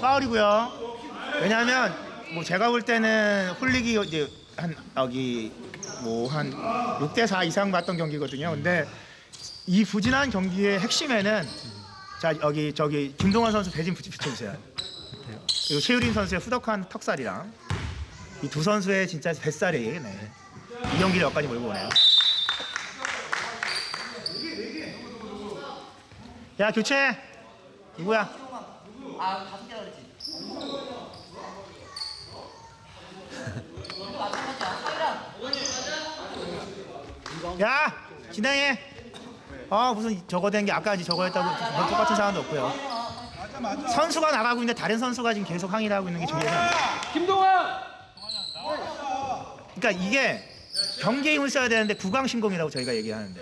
파울이고요. 왜냐하면 뭐 제가 볼 때는 홀릭이 이제 한 여기 뭐 한 6대 4 이상 봤던 경기거든요. 근데 이 부진한 경기의 핵심에는 자 여기 저기 김동환 선수 배진 붙여 주세요. 그리고 최유린 선수의 후덕한 턱살이랑 이 두 선수의 진짜 뱃살이 네. 이 경기를 여기까지 몰고 오네요. 야 교체 누구야? 아 다섯 개라 그랬지. 이거 마찬가지야. 사이랑 야 진행해. 아 무슨 저거 된 게 아까 저거 했다고 똑같은 상황도 없고요. 선수가 나가고 있는데 다른 선수가 지금 계속 항의를 하고 있는 게 중요해요. 김동환 그러니까 이게 힘을 써야 되는데 구강 신공이라고 저희가 얘기하는데.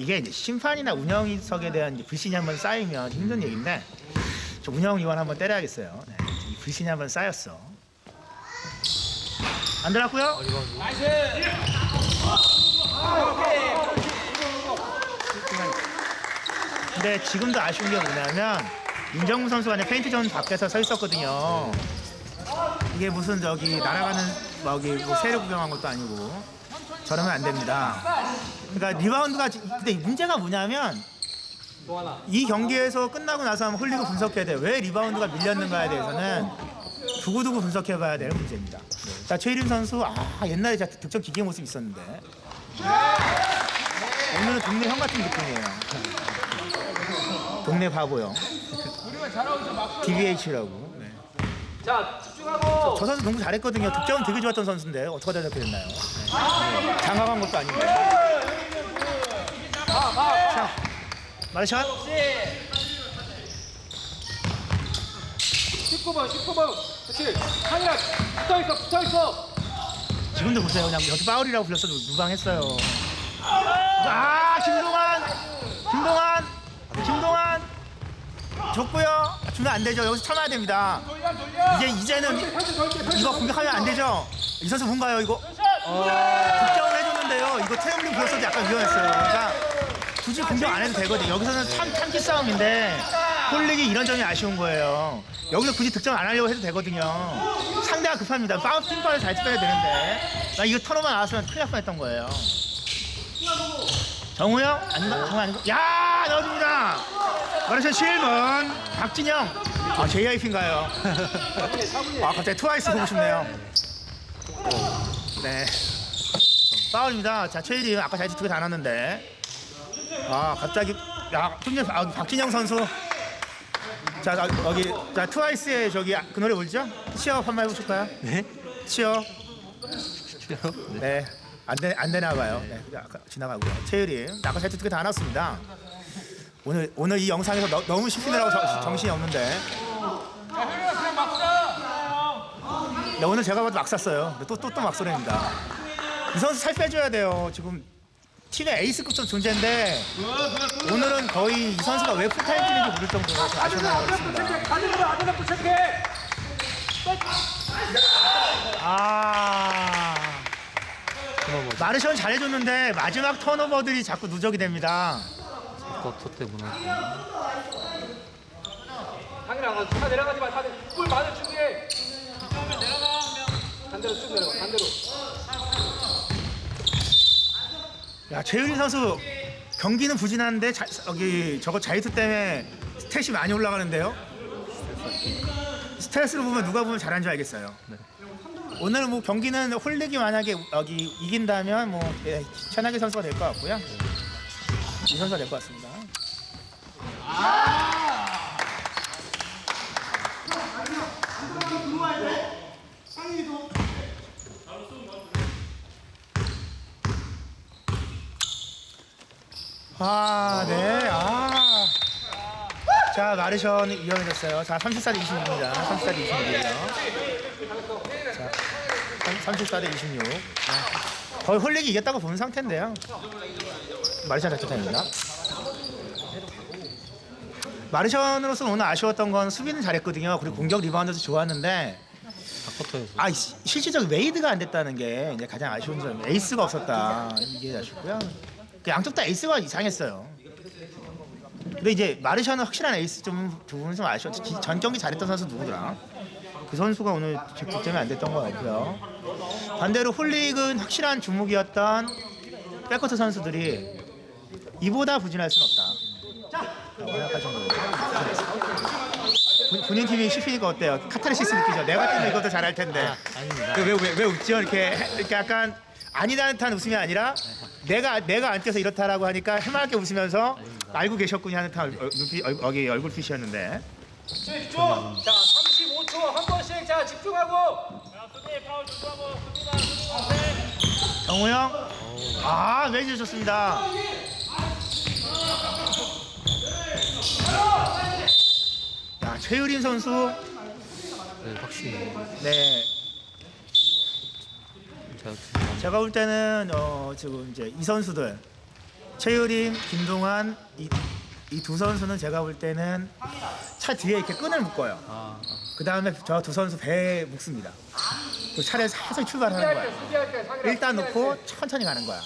이게 이제 심판이나 운영석에 대한 이제 불신이 한번 쌓이면 힘든 얘기인데 저 운영위원 한번 때려야겠어요. 네, 이 불신이 한번 쌓였어. 안 들어갔고요. 근데 지금도 아쉬운 게 뭐냐면 윤정무 선수가 이제 페인트 존 밖에서 서 있었거든요. 이게 무슨 저기 날아가는 저기 뭐 새를 구경한 것도 아니고 저러면 안 됩니다. 그러니까 리바운드가 지- 근데 문제가 뭐냐면 이 경기에서 끝나고 나서 한번 홀리고 분석해야 돼요. 왜 리바운드가 밀렸는가에 대해서는 두고두고 분석해봐야 되는 문제입니다. 자 최일임 선수 아 옛날에 진짜 득점 기계 모습 있었는데 오늘은 동네 형 같은 느낌이에요. 동네 바보요. DBH라고. 네. 자 집중하고 저 선수 농구 잘했거든요. 득점은 되게 좋았던 선수인데 어떻게 저렇게 됐나요? 네. 장가간 것도 아니고. 자, 마르샷. 19번 19번 그렇지 상이랑 붙어 있어 붙어 있어 지금도 보세요. 그냥 여기 파울이라고 불렀어도 무방했어요. 아, 김동환, 김동환, 김동환. 줬고요. 주면 안 되죠. 여기서 참아야 됩니다. 돌려 돌려 이제 이제는 이거 공격하면 안 되죠. 이 선수 뭔가요, 이거? 득점을 해줬는데요. 이거 태영님 불었어도 약간 위험했어요. 그러니까 굳이 공격 안 해도 되거든요. 여기서는 참 참기 싸움인데 홀릭이 이런 점이 아쉬운 거예요. 여기서 굳이 득점 안 하려고 해도 되거든요. 상대가 급합니다. 파울 팀파를 잘 빼야 되는데 나 이거 턴오만 나왔으면 큰일 날 뻔했던 거예요. 정우영 아닌가? 정우 아닌가? 야 넣어줍니다. 마르션 7번 박진영 아 JYP인가요? 아 갑자기 트와이스 보고 싶네요. 네. 파울입니다. 자, 최일이 아까 자이트 두개 다 넣었는데. 아, 갑자기 야, 훈련 아, 박진영 선수. 자, 나- 여기 자, 트와이스의 저기 그 노래 뭐죠? 취업 한번 해 보실까요? 네. 취업. 네. 안 되, 안 되나 봐요. 네. 아까 지나가고요. 최일이 아까 자이트 두개 다 넣었습니다. 오늘 오늘 이 영상에서 너, 너무 씹히느라고 저- 정신이 없는데. 네, 오늘 제가 봐도 막 쐈어요. 또또또 막소리입니다. 이 선수 살 빼줘야 돼요. 지금 팀의 에이스급 좀 존재인데 오늘은 거의 이 선수가 왜 풀타임 뛰는지 모를 정도로 좀 아쉬운 것 같습니다. 가지고 안 잡고 체크해 아 마르션 잘해줬는데 마지막 턴오버들이 자꾸 누적이 됩니다. 버터 때문에 상이랑 차 내려가지 마 차들 꿀 맞을 준비해 반대로 쭉 내려가 반대로 야 최윤희 선수 경기는 부진한데 자, 여기 저거 자이트 때문에 스탯이 많이 올라가는데요. 스탯으로 보면 누가 보면 잘한 줄 알겠어요. 오늘 뭐 경기는 홀릭이 만약에 여기 이긴다면 뭐 예, 천하계 선수가 될 것 같고요. 이 선수가 될 것 같습니다. 아, 네. 아. 자, 마르션이 위험해졌어요. 자, 34대 26입니다. 34대 26이에요. 자, 34대 26. 네. 거의 홀릭이 이겼다고 보는 상태인데요. 마르션 대표입니다. 마르션으로서는 오늘 아쉬웠던 건 수비는 잘했거든요. 그리고 공격 리바운드도 좋았는데 아 시- 실질적 웨이드가 안 됐다는 게 이제 가장 아쉬운 점. 에이스가 없었다 이게 아쉽고요. 그 양쪽 다 에이스가 이상했어요. 근데 이제 마르샤는 확실한 에이스 좀 부분은 좀. 특히 전 경기 잘했던 선수 누구더라? 그 선수가 오늘 득점이 안 됐던 것 같고요. 반대로 홀릭은 확실한 주목이었던 백커트 선수들이 이보다 부진할 수는 없다. 라고 생각할 정도로 본- 본인 팀이 씹히니까 어때요? 카타르시스 느끼죠? 내 같으면 이것도 잘할 텐데. 아닙니다. 그 왜, 왜, 왜 웃죠? 이렇게, 이렇게 약간 아니다는 듯한 웃음이 아니라 내가 내가 안 뛰어서 이렇다라고 하니까 해맑게 웃으면서 알고 계셨군요 하는 듯한 얼- 눈빛, 얼- 여기 얼굴 핏이었는데. 집중 자 35초 한 번씩 자 집중하고. 정우 형, 아 웨이즈 좋습니다. 야 최유린 선수, 네, 확실히. 네 제가 볼 때는 어, 지금 이제 이 선수들 최유림, 김동환 이 두 선수는 제가 볼 때는 차 뒤에 이렇게 끈을 묶어요. 아, 아그 다음에 저 두 선수 배에 묶습니다. 그 차를 살살 출발하는 거야. 일단 놓고 때. 천천히 가는 거야.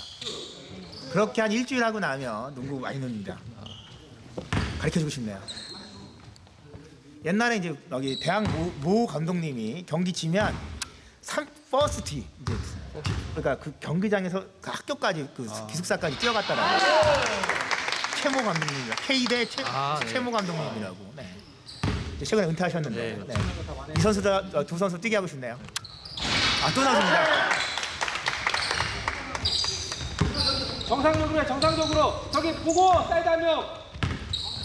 그렇게 한 일주일 하고 나면 농구 많이 넣습니다. 가르쳐주고 싶네요. 옛날에 이제 여기 대학 모, 모 감독님이 경기 지면 3 버스 뒤 이제 그러니까 그 경기장에서 그 학교까지 그 기숙사까지 뛰어갔다라고 최모 감독님이라 K대 최, 아, 네. 최모 감독님이라고 네. 이제 최근에 은퇴하셨는데 네. 네. 이 선수들 어, 두 선수 뛰게 하고 싶네요. 아또 나옵니다. 정상적으로 해 정상적으로 저기 보고 사이드 한 명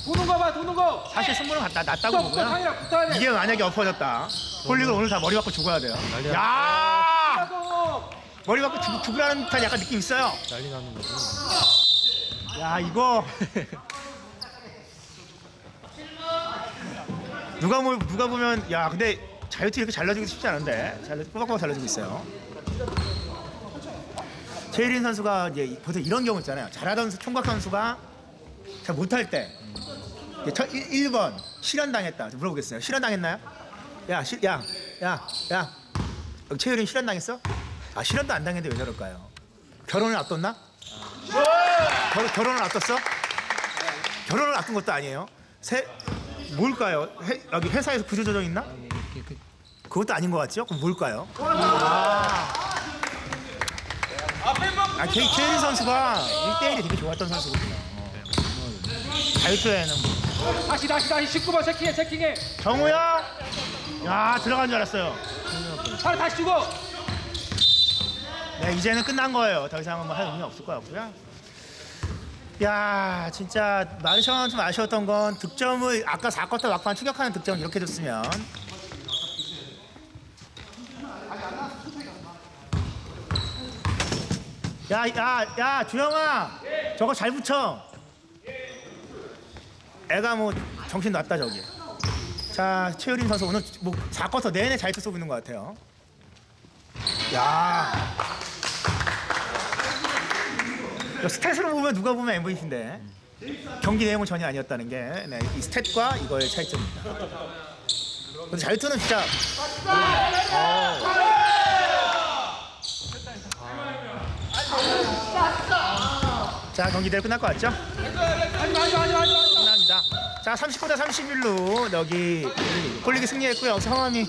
도는 거 봐 도는 거 사실 승부는 갔다 났다고 붙어 붙어 보고요. 상이랑 붙어야 돼 이게 만약에 엎어졌다. 홀릭은 오늘 다 머리 받고 죽어야 돼요. 야 하고 머리 받고 죽, 죽으라는 듯한 약간 느낌 있어요. 난리 나는 거죠. 야 이거 누가 뭐 누가 보면 야 근데 자유투 이렇게 잘라주기 쉽지 않은데 잘 꼬박꼬박 잘라주고 있어요. 최일인 선수가 이제 보통 이런 경우 있잖아요. 잘하던 총각 선수가 잘 못할 때 이제 첫 1, 번 실현 당했다. 물어보겠어요. 실현 당했나요? 야, 시, 야, 야, 야. 여기 최일인 실현 당했어? 아 실현도 안 당했는데 왜 저럴까요? 결혼을 앞뒀나? 결, 결혼을 앞뒀어? 결혼을 앞둔 것도 아니에요. 세 뭘까요? 회, 여기 회사에서 구조조정 있나? 그- 그것도 아닌 것 같죠? 그럼 뭘까요? 아, 아 케, 케인 선수가 1대1이 되게 좋았던 선수거든요. 어. 자유투에는 뭐. 다시 다시 다시 19번 체킹해 체킹해 정우야, 야 들어간 줄 알았어요. 팔 다시 주고 네, 이제는 끝난 거예요. 더 이상은 뭐 할 의미 없을 것 같고요. 야, 진짜 마르샤는 좀 아쉬웠던 건 득점을 아까 4쿼터 막판 추격하는 득점 이렇게 줬으면 야, 야, 야, 주영아, 저거 잘 붙여. 애가 뭐 정신 났다 저기. 자, 최유린 선수 오늘 뭐 4쿼터 내내 잘 쏘고 있는 것 같아요. 야. 이 스탯으로 보면 누가 보면 MVP인데 경기 내용은 전혀 아니었다는 게 네, 이 스탯과 이거의 차이점입니다. 근데 자유투는 진짜 어. 자 경기대로 끝날 것 같죠? 끝납니다. 자 39대 31로 여기 홀리기 승리했고요. 성함이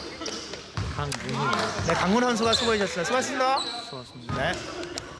강문이에요. 네, 강문 선수가 수고해주셨어요. 수고하셨습니다. 수고하셨습니다. 네.